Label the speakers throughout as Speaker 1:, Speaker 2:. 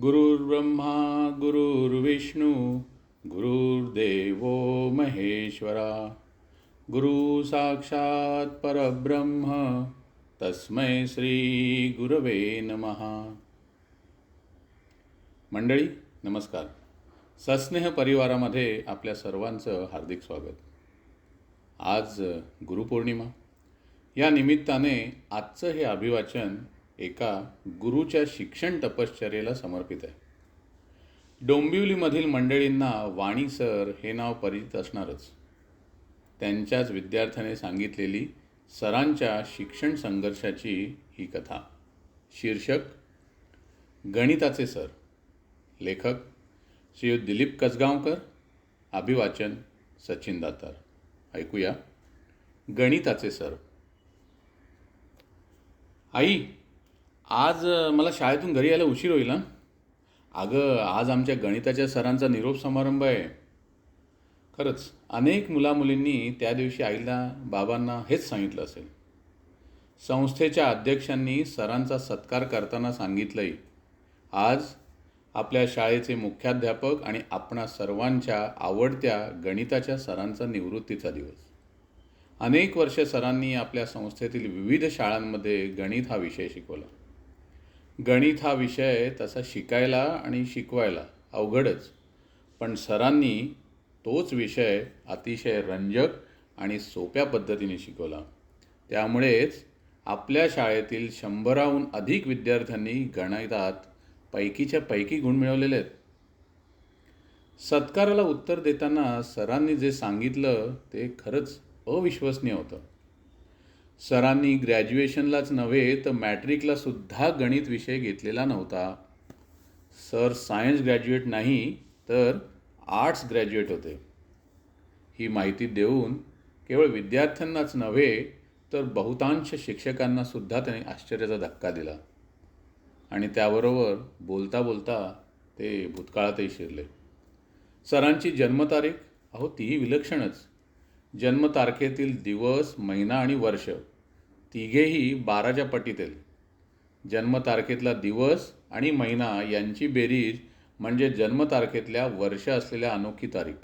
Speaker 1: गुरुर्ब्रह्मा गुरुर्विष्णू गुरुर्देव महेश्वरा। गुरु साक्षात परब्रह्म तस्मै श्री गुरवे नमहा मंडळी नमस्कार. सस्नेह परिवारामध्ये आपल्या सर्वांचं हार्दिक स्वागत. आज गुरुपौर्णिमा. या निमित्ताने आजचं हे अभिवाचन एका गुरुच्या शिक्षण तपश्चर्येला समर्पित आहे. डोंबिवलीमधील मंडळींना वाणी सर हे नाव परिचित असणारच. त्यांच्याच विद्यार्थ्याने सांगितलेली सरांच्या शिक्षण संघर्षाची ही कथा. शीर्षक गणिताचे सर. लेखक श्री दिलीप कसगावकर. अभिवाचन सचिन दातार. ऐकूया गणिताचे सर. आई आज मला शाळेतून घरी यायला उशीर होईल ना अगं आज आमच्या गणिताच्या सरांचा निरोप समारंभ आहे. खरंच अनेक मुलामुलींनी त्या दिवशी आईला बाबांना हेच सांगितलं असेल. संस्थेच्या अध्यक्षांनी सरांचा सत्कार करताना सांगितलंय आज आपल्या शाळेचे मुख्याध्यापक आणि आपणा सर्वांच्या आवडत्या गणिताच्या सरांचा निवृत्तीचा दिवस. अनेक वर्ष सरांनी आपल्या संस्थेतील विविध शाळांमध्ये गणित हा विषय शिकवला. गणित हा विषय तसा शिकायला आणि शिकवायला अवघडच. पण सरांनी तोच विषय अतिशय रंजक आणि सोप्या पद्धतीने शिकवला. त्यामुळेच आपल्या शाळेतील शंभराहून अधिक विद्यार्थ्यांनी गणितात पैकीच्या पैकी गुण मिळवलेले आहेत. सत्काराला उत्तर देताना सरांनी जे सांगितलं ते खरंच अविश्वसनीय होतं. सरांनी ग्रॅज्युएशनलाच नव्हे तर मॅट्रिकला सुद्धा गणित विषय घेतलेला नव्हता. सर सायन्स ग्रॅज्युएट नाही तर आर्ट्स ग्रॅज्युएट होते. ही माहिती देऊन केवळ विद्यार्थ्यांनाच नव्हे तर बहुतांश शिक्षकांना सुद्धा त्याने आश्चर्याचा धक्का दिला. आणि त्याबरोबर बोलता बोलता ते भूतकाळातही शिरले. सरांची जन्मतारीख अहो तीही विलक्षणच. जन्मतारखेतील दिवस महिना आणि वर्ष तिघेही बाराच्या पटीतील. जन्मतारखेतला दिवस आणि महिना यांची बेरीज म्हणजे जन्मतारखेतल्या वर्ष असलेल्या अनोखी तारीख.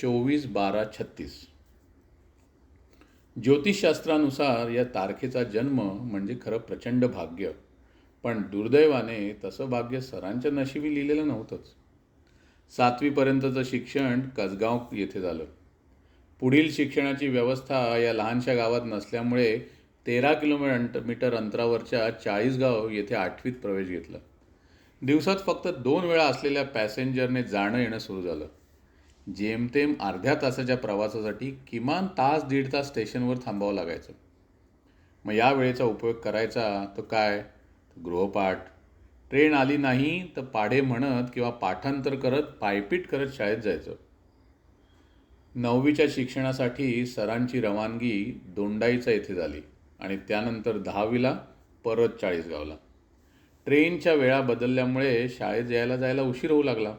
Speaker 1: चोवीस बारा छत्तीस. ज्योतिषशास्त्रानुसार या तारखेचा जन्म म्हणजे खरं प्रचंड भाग्य. पण दुर्दैवाने तसं भाग्य सरांच्या नशिबी लिहिलेलं नव्हतंच. सातवीपर्यंतचं शिक्षण कसगाव येथे झालं. पुढील शिक्षणाची व्यवस्था या लहानशा गावात नसल्यामुळे तेरा किलोमीटर मीटर अंतरावरच्या चाळीसगाव येथे आठवीत प्रवेश घेतला. दिवसात फक्त दोन वेळा असलेल्या पॅसेंजरने जाणं येणं सुरू झालं. जेमतेम अर्ध्या तासाच्या प्रवासासाठी किमान तास दीड तास स्टेशनवर थांबावं लागायचं. मग या वेळेचा उपयोग करायचा तो काय? गृहपाठ. ट्रेन आली नाही तर पाढे म्हणत किंवा पाठांतर करत पायपीट करत शाळेत जायचं. नववीच्या शिक्षणासाठी सरांची रवानगी दोंडाईचा येथे झाली आणि त्यानंतर दहावीला परत चाळीसगावला. ट्रेनच्या वेळा बदलल्यामुळे शाळेत यायला जायला उशीर होऊ लागला.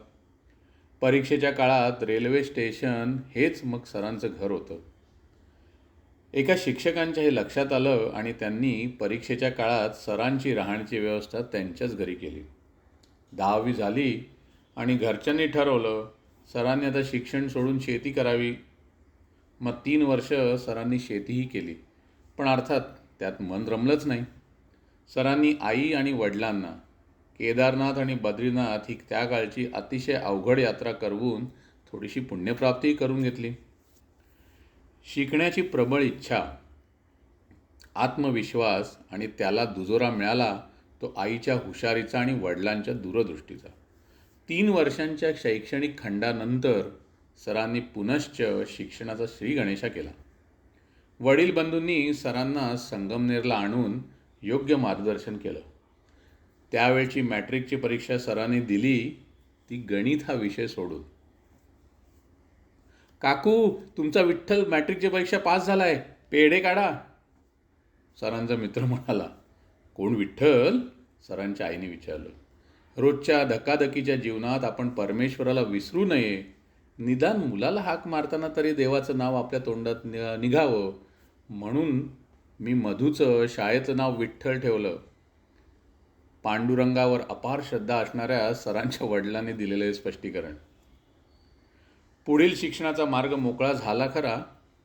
Speaker 1: परीक्षेच्या काळात रेल्वे स्टेशन हेच मग सरांचं घर होतं. एका शिक्षकांच्या हे लक्षात आलं आणि त्यांनी परीक्षेच्या काळात सरांची राहण्याची व्यवस्था त्यांच्याच घरी केली. दहावी झाली आणि घरच्यांनी ठरवलं सरांनी आता शिक्षण सोडून शेती करावी. मग तीन वर्ष सरांनी शेतीही केली. पण अर्थात त्यात मन रमलंच नाही. सरांनी आई आणि वडिलांना केदारनाथ आणि बद्रीनाथ ही त्या काळची अतिशय अवघड यात्रा करवून थोडीशी पुण्यप्राप्तीही करून घेतली. शिकण्याची प्रबळ इच्छा आत्मविश्वास आणि त्याला दुजोरा मिळाला तो आईच्या हुशारीचा आणि वडिलांच्या दूरदृष्टीचा. तीन वर्षांच्या शैक्षणिक खंडानंतर सरांनी पुनश्च शिक्षणाचा श्री गणेशा केला. वडील बंधूंनी सरांना संगमनेरला आणून योग्य मार्गदर्शन केलं. त्यावेळची मॅट्रिकची परीक्षा सरांनी दिली ती गणित हा विषय सोडून. काकू तुमचा विठ्ठल मॅट्रिकची परीक्षा पास झालाय पेढे काढा. सरांचा मित्र म्हणाला. कोण विठ्ठल? सरांच्या आईने विचारलं. रोजच्या धकाधकीच्या जीवनात आपण परमेश्वराला विसरू नये. निदान मुलाला हाक मारताना तरी देवाचं नाव आपल्या तोंडात नि- निघावं. म्हणून मी मधूचं शाळेचं नाव विठ्ठल ठेवलं. पांडुरंगावर अपार श्रद्धा असणाऱ्या सरांच्या वडिलांनी दिलेलं आहे स्पष्टीकरण. पुढील शिक्षणाचा मार्ग मोकळा झाला खरा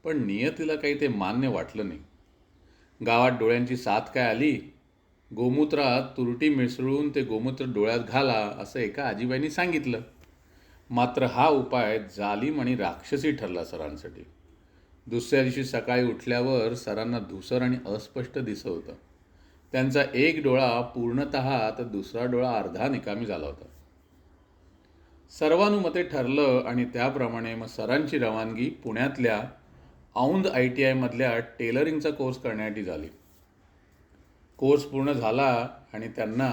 Speaker 1: पण नियतीला काही ते मान्य वाटलं नाही. गावात डोळ्यांची साथ काय आली? गोमूत्रात तुरटी मिसळून ते गोमूत्र डोळ्यात घाला असं एका आजीबाईंनी सांगितलं. मात्र हा उपाय जालीम आणि राक्षसी ठरला सरांसाठी. दुसऱ्या दिवशी सकाळी उठल्यावर सरांना धुसर आणि अस्पष्ट दिसत होतं. त्यांचा एक डोळा पूर्णत तर दुसरा डोळा अर्धा निकामी झाला होता. सर्वानुमते ठरलं आणि त्याप्रमाणे मग सरांची रवानगी पुण्यातल्या औंध आय टी आयमधल्या टेलरिंगचा कोर्स करण्यासाठी झाली. कोर्स पूर्ण झाला आणि त्यांना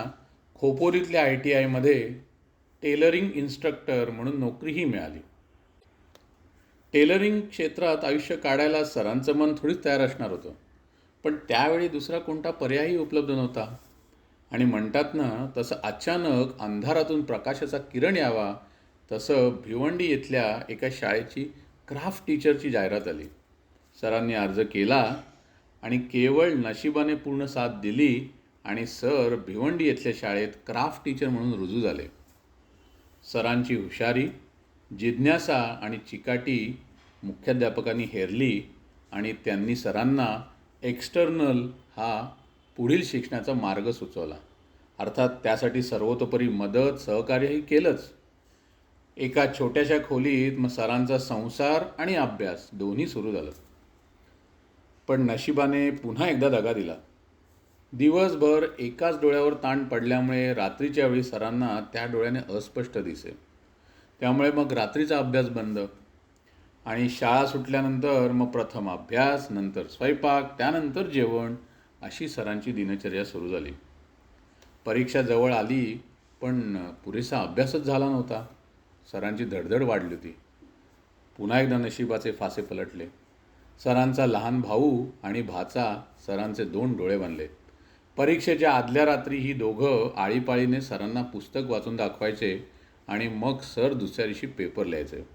Speaker 1: खोपोरीतल्या आय टी आयमध्ये टेलरिंग इन्स्ट्रक्टर म्हणून नोकरीही मिळाली. टेलरिंग क्षेत्रात आयुष्य काढायला सरांचं मन थोडीच तयार असणार होतं. पण त्यावेळी दुसरा कोणता पर्यायही उपलब्ध नव्हता. आणि म्हणतात ना तसं अचानक अंधारातून प्रकाशाचा किरण यावा तसं भिवंडी येथल्या एका शाळेची क्राफ्ट टीचरची जाहिरात आली. सरांनी अर्ज केला आणि केवळ नशिबाने पूर्ण साथ दिली आणि सर भिवंडी येथल्या शाळेत क्राफ्ट टीचर म्हणून रुजू झाले. सरांची हुशारी जिज्ञासा आणि चिकाटी मुख्याध्यापकांनी हेरली आणि त्यांनी सरांना एक्स्टर्नल हा पुढील शिक्षणाचा मार्ग सुचवला. अर्थात त्यासाठी सर्वतोपरी मदत सहकार्यही केलंच. एका छोट्याशा खोलीत मग सरांचा संसार आणि अभ्यास दोन्ही सुरू झालं. पण नशिबाने पुन्हा एकदा दगा दिला. दिवसभर एकाच डोळ्यावर ताण पडल्यामुळे रात्रीच्या वेळी सरांना त्या डोळ्याने अस्पष्ट दिसे. त्यामुळे मग रात्रीचा अभ्यास बंद. आणि शाळा सुटल्यानंतर मग प्रथम अभ्यास नंतर स्वयंपाक त्यानंतर जेवण अशी सरांची दिनचर्या सुरू झाली. परीक्षा जवळ आली पण पुरेसा अभ्यासच झाला नव्हता. सरांची धडधड वाढली होती. पुन्हा एकदा नशिबाचे फासे पलटले. सरांचा लहान भाऊ आणि भाचा सरांचे दोन डोळे बनले. परीक्षेच्या आदल्या रात्री ही दोघं आळीपाळीने सरांना पुस्तक वाचून दाखवायचे आणि मग सर दुसऱ्या दिवशी पेपर लिहायचे.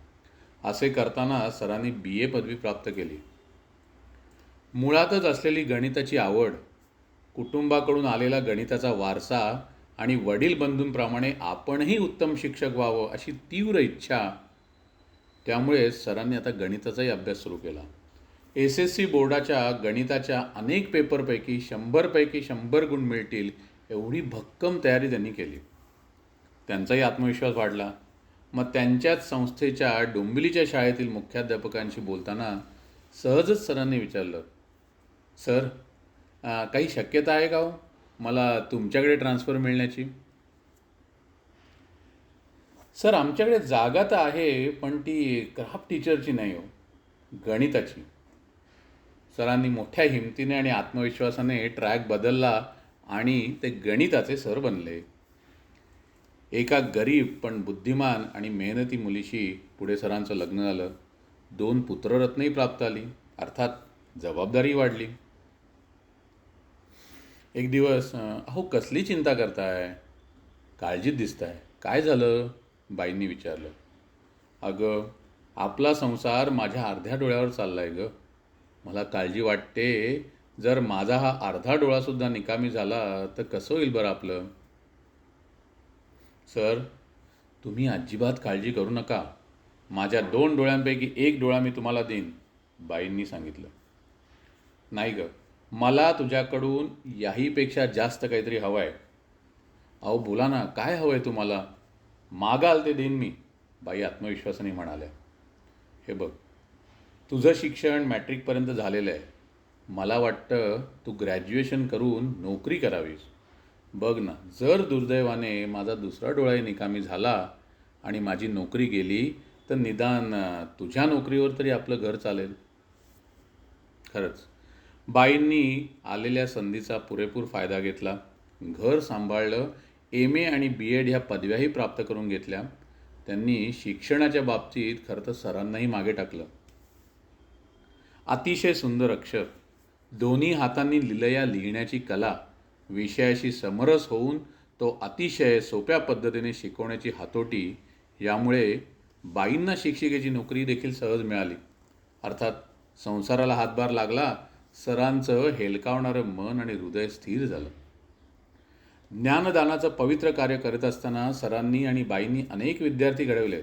Speaker 1: असे करताना सरांनी बी. ए. पदवी प्राप्त केली. मुळातच असलेली गणिताची आवड कुटुंबाकडून आलेला गणिताचा वारसा आणि वडील बंधूंप्रमाणे आपणही उत्तम शिक्षक व्हावं अशी तीव्र इच्छा त्यामुळे सरांनी आता गणिताचाही अभ्यास सुरू केला. एस एस सी बोर्डाच्या गणिताच्या अनेक पेपरपैकी शंभरपैकी शंभर गुण मिळतील एवढी भक्कम तयारी त्यांनी केली. त्यांचाही आत्मविश्वास वाढला. मग त्यांच्याच संस्थेच्या डोंबिवलीच्या शाळेतील मुख्याध्यापकांशी बोलताना सहजच सरांनी विचारलं सर काही शक्यता आहे का हो? मला तुमच्याकडे ट्रान्सफर मिळण्याची. सर आमच्याकडे जागा तर आहे पण ती क्राफ्ट टीचरची नाही हो गणिताची. सरांनी मोठ्या हिमतीने आणि आत्मविश्वासाने ट्रॅक बदलला आणि ते गणिताचे सर बनले. एका गरीब पण बुद्धिमान आणि मेहनती मुलीशी पुढे सरांचं लग्न झालं. दोन पुत्ररत्नही प्राप्त आली. अर्थात जबाबदारी वाढली. एक दिवस अहो कसली चिंता करताय? काळजीत दिसताय. काय झालं? बाईंनी विचारलं. अगं आपला संसार माझ्या अर्ध्या डोळ्यावर चाललाय गं. मला काळजी वाटते. जर माझा हा अर्धा डोळासुद्धा निकामी झाला तर कसं होईल बरं आपलं? सर तुम्ही अजिबात काळजी करू नका. माझ्या दोन डोळ्यांपैकी एक डोळा मी तुम्हाला देईन बाईंनी सांगितलं. नाही ग मला तुझ्याकडून याहीपेक्षा जास्त काहीतरी हवं आहे अहो बोला ना काय हवं आहे तुम्हाला? मागाल ते देईन मी बाई आत्मविश्वासाने म्हणाल्या. हे बघ तुझं शिक्षण मॅट्रिकपर्यंत झालेलं आहे. मला वाटतं तू ग्रॅज्युएशन करून नोकरी करावीस. बघ ना जर दुर्दैवाने माझा दुसरा डोळाही निकामी झाला आणि माझी नोकरी गेली तर निदान तुझ्या नोकरीवर तरी आपलं घर चालेल. खरंच. बाईंनी आलेल्या संधीचा पुरेपूर फायदा घेतला. घर सांभाळलं एम ए आणि बी एड ह्या पदव्याही प्राप्त करून घेतल्या. त्यांनी शिक्षणाच्या बाबतीत खरं तर सरांनाही मागे टाकलं. अतिशय सुंदर अक्षर. दोन्ही हातांनी लिलया लिहिण्याची कला विषयाशी समरस होऊन तो अतिशय सोप्या पद्धतीने शिकवण्याची हातोटी यामुळे बाईंना शिक्षिकेची नोकरी देखील सहज मिळाली. अर्थात संसाराला हातभार लागला सरांचं हेलकावणारं मन आणि हृदय स्थिर झालं. ज्ञानदानाचं पवित्र कार्य करत असताना सरांनी आणि बाईंनी अनेक विद्यार्थी घडवले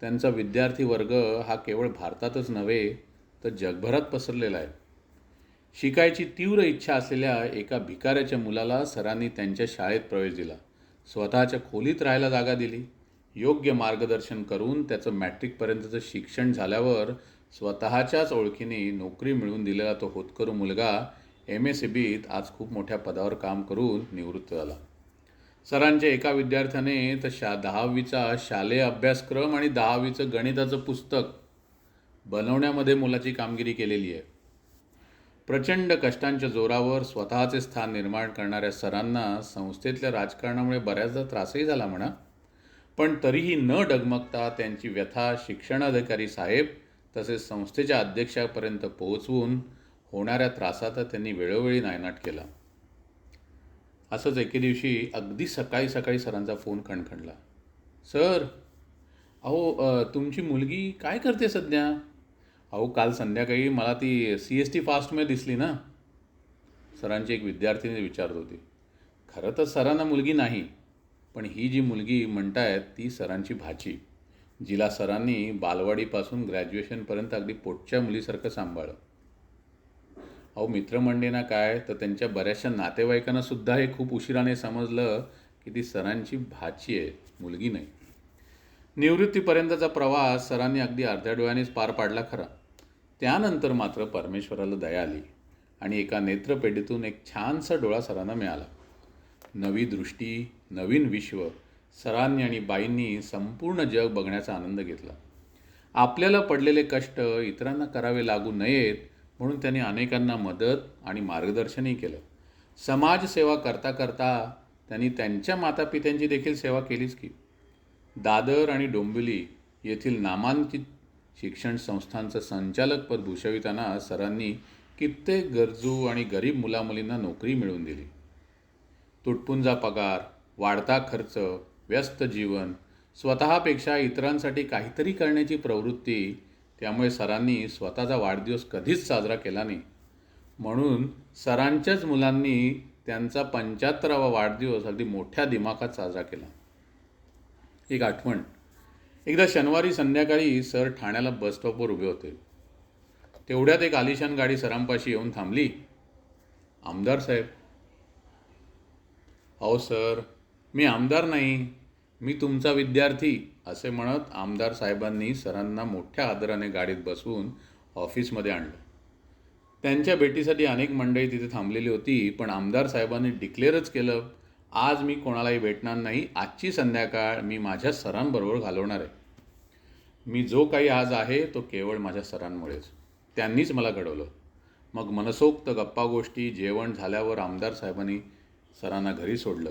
Speaker 1: त्यांचा विद्यार्थी वर्ग हा केवळ भारतातच नव्हे तर जगभरात पसरलेला आहे. शिकायची तीव्र इच्छा असलेल्या एका भिकाऱ्याच्या मुलाला सरांनी त्यांच्या शाळेत प्रवेश दिला. स्वतःच्या खोलीत राहायला जागा दिली. योग्य मार्गदर्शन करून त्याचं मॅट्रिकपर्यंतचं शिक्षण झाल्यावर स्वतःच्याच ओळखीने नोकरी मिळवून दिलेला तो होतकरू मुलगा एम एस सी बीत आज खूप मोठ्या पदावर काम करून निवृत्त झाला. सरांच्या एका विद्यार्थ्याने तर शा दहावीचा शालेय अभ्यासक्रम आणि दहावीचं गणिताचं पुस्तक बनवण्यामध्ये मुलाची कामगिरी केलेली आहे. प्रचंड कष्टांच्या जोरावर स्वतःचे स्थान निर्माण करणाऱ्या सरांना संस्थेतल्या राजकारणामुळे बऱ्याचदा त्रासही झाला म्हणा. पण तरीही न डगमगता त्यांची व्यथा शिक्षणाधिकारी साहेब तसेच संस्थेच्या अध्यक्षापर्यंत पोहोचवून होणाऱ्या त्रासाचा त्यांनी वेळोवेळी नायनाट केला. असंच एके दिवशी अगदी सकाळी सकाळी सरांचा फोन खणखणला. सर अहो तुमची मुलगी काय करते सध्या? अहो काल संध्याकाळी मला ती सी एस टी फास्टमध्ये दिसली ना. सरांची एक विद्यार्थिनी विचारत होती. खरं तर सरांना मुलगी नाही पण ही जी मुलगी म्हणतायत ती सरांची भाची जिला सरांनी बालवाडीपासून ग्रॅज्युएशनपर्यंत अगदी पोटच्या मुलीसारखं सांभाळलं. अहो मित्रमंडळींना काय तर त्यांच्या बऱ्याचशा नातेवाईकांना सुद्धा हे खूप उशिराने समजलं की ती सरांची भाची आहे मुलगी नाही. निवृत्तीपर्यंतचा प्रवास सरांनी अगदी अर्ध्या डोळ्यानेच पार पाडला खरा. त्यानंतर मात्र परमेश्वराला दया आली आणि एका नेत्रपेढीतून एक छानसा डोळा सरांना मिळाला. नवी दृष्टी नवीन विश्व सरांनी आणि बाईंनी संपूर्ण जग बघण्याचा आनंद घेतला. आपल्याला पडलेले कष्ट इतरांना करावे लागू नयेत म्हणून त्यांनी अनेकांना मदत आणि मार्गदर्शनही केलं. समाजसेवा करता करता त्यांनी त्यांच्या मातापित्यांची देखील सेवा केलीच की. दादर आणि डोंबिवली येथील नामांकित शिक्षण संस्थांचं संचालकपद भूषविताना सरांनी कित्येक गरजू आणि गरीब मुलामुलींना नोकरी मिळवून दिली. तुटपुंजा पगार वाढता खर्च व्यस्त जीवन स्वतःपेक्षा इतरांसाठी काहीतरी करण्याची प्रवृत्ती त्यामुळे सरांनी स्वतःचा वाढदिवस कधीच साजरा केला नाही. म्हणून सरांच्याच मुलांनी त्यांचा पंच्याहत्तरावा वाढदिवस अगदी मोठ्या दिमाखात साजरा केला. एक आठवण. एकदा शनिवारी संध्याकाळी सर ठाण्याला बस स्टॉपवर उभे होते. तेवढ्यात एक आलिशान गाडी सरांपाशी येऊन थांबली. आमदार साहेब अहो सर मी आमदार नाही मी तुमचा विद्यार्थी असे म्हणत आमदार साहेबांनी सरांना मोठ्या आदराने गाडीत बसवून ऑफिसमध्ये आणलं. त्यांच्या भेटीसाठी अनेक मंडळी तिथे थांबलेली होती पण आमदार साहेबांनी डिक्लेअरच केलं आज मी कोणालाही भेटणार नाही आजची संध्याकाळ मी माझ्या सरांबरोबर घालवणार आहे. मी जो काही आज आहे तो केवळ माझ्या सरांमुळेच. त्यांनीच मला घडवलं. मग मनसोक्त गप्पा गोष्टी जेवण झाल्यावर आमदार साहेबांनी सरांना घरी सोडलं.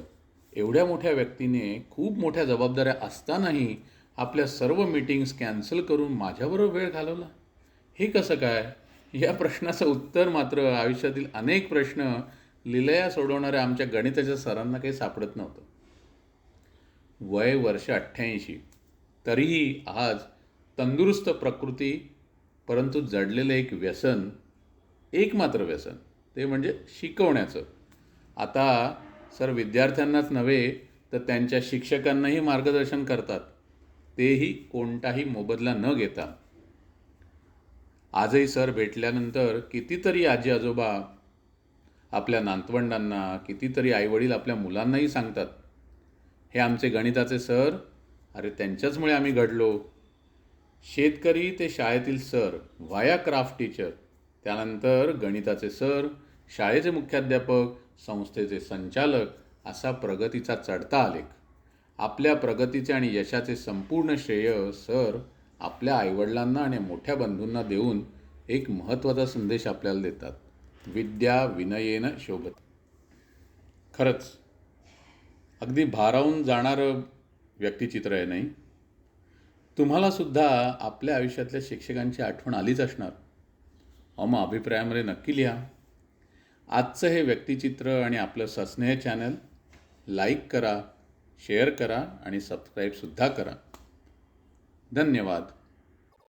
Speaker 1: एवढ्या मोठ्या व्यक्तीने खूप मोठ्या जबाबदाऱ्या असतानाही आपल्या सर्व मीटिंग्स कॅन्सल करून माझ्याबरोबर वेळ घालवला? हे कसं काय? या प्रश्नाचं उत्तर मात्र आयुष्यातील अनेक प्रश्न लिलया सोडवणाऱ्या आमच्या गणिताच्या सरांना काही सापडत नव्हतं. वय वर्ष अठ्ठ्याऐंशी. तरीही आज तंदुरुस्त प्रकृती परंतु जडलेलं एक व्यसन एक मात्र व्यसन ते म्हणजे शिकवण्याचं. आता सर विद्यार्थ्यांनाच नव्हे तर त्यांच्या शिक्षकांनाही मार्गदर्शन करतात. तेही कोणताही मोबदला न घेता. आजही सर भेटल्यानंतर कितीतरी आजी आजोबा आपल्या नातवंडांना कितीतरी आईवडील आपल्या मुलांनाही सांगतात हे आमचे गणिताचे सर अरे त्यांच्याचमुळे आम्ही घडलो. शेतकरी ते शाळेतील सर व्हाया क्राफ्ट टीचर. त्यानंतर गणिताचे सर शाळेचे मुख्याध्यापक संस्थेचे संचालक असा प्रगतीचा चढता आलेख. आपल्या प्रगतीचे आणि यशाचे संपूर्ण श्रेय सर आपल्या आईवडिलांना आणि मोठ्या बंधूंना देऊन एक महत्त्वाचा संदेश आपल्याला देतात. विद्या विनयेन शोभत. खरंच अगदी भारावून जाणारं व्यक्तिचित्र आहे नाही? तुम्हालासुद्धा आपल्या आयुष्यातल्या शिक्षकांची आठवण आलीच असणार. अहो मग अभिप्रायामध्ये नक्की लिहा. आजचं हे व्यक्तिचित्र आणि आपलं सस्नेह चॅनल लाईक करा शेअर करा आणि सबस्क्राईबसुद्धा करा. धन्यवाद.